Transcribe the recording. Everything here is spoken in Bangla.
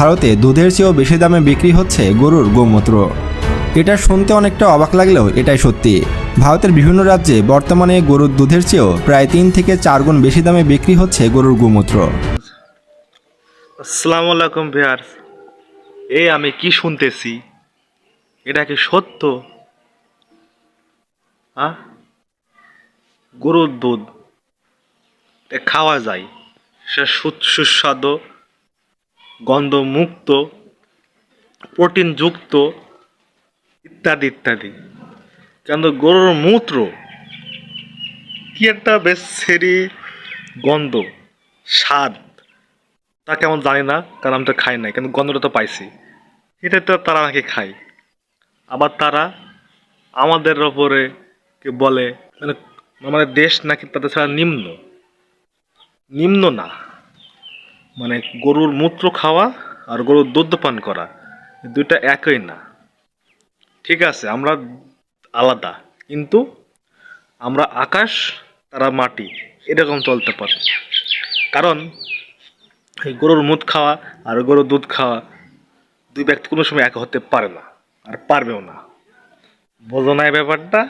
ভারতে দুধের চেয়েও বেশি দামে বিক্রি হচ্ছে গরুর গোমূত্র। এটা শুনতে অনেকটা অবাক লাগলেও এটাই সত্যি। ভারতের বিভিন্ন রাজ্যে বর্তমানে গরুর দুধের চেয়েও প্রায় তিন থেকে চার গুণ বেশি দামে বিক্রি হচ্ছে গরুর গোমূত্র। আসসালামু আলাইকুম ভিয়ার এই আমি কি শুনতেছি? এটা কি সত্য? হ্যাঁ গরুর দুধ। খাওয়া যায়। সে সু- সুস্বাদু। গন্ধমুক্ত, প্রোটিনযুক্ত ইত্যাদি ইত্যাদি। কেন গরুর মূত্র কি একটা বেশ সেরি গন্ধ, স্বাদ। তা কেমন জানি না, কারণ আমি তো খাই নাই, কিন্তু গন্ধটা তো পাইছি। এটা তো তারা নাকি খায়। আবার তারা আমাদের ওপরে কে বলে মানে আমাদের দেশ নাকি তাদের ছাড়া নিম্ন। নিম্ন না। মানে গরুর মূত্র খাওয়া আর গরুর দুধ পান করা দুইটা একই না। ঠিক আছে, আমরা আলাদা, কিন্তু আমরা আকাশ, তারা মাটি, এরকম চলতে পারে। কারণ এই গরুর মুদ খাওয়া আর গরুর দুধ খাওয়া দুই ব্যক্তি কোনো সময় এক হতে পারে না, আর পারবেও না। বোঝো না ব্যাপারটা?